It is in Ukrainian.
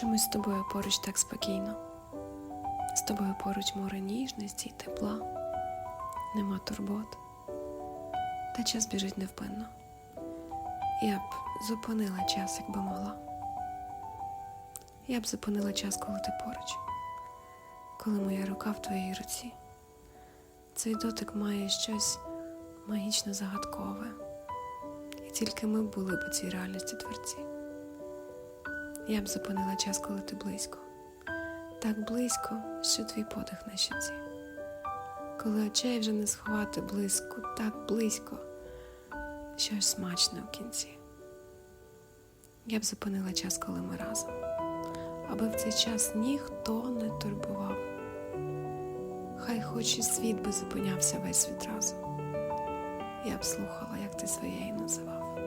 Чомусь з тобою поруч так спокійно. З тобою поруч море ніжності й тепла, нема турбот, та час біжить невпинно. Я б зупинила час, якби могла. Я б зупинила час, коли ти поруч, коли моя рука в твоїй руці. Цей дотик має щось магічно загадкове, і тільки ми були б у цій реальності творці. Я б зупинила час, коли ти близько, так близько, що твій подих на щоці. Коли очей вже не сховати близько, так близько, що аж смачно в кінці. Я б зупинила час, коли ми разом, аби в цей час ніхто не турбував. Хай хоч і світ би зупинявся весь відразу. Я б слухала, як ти своєю називав.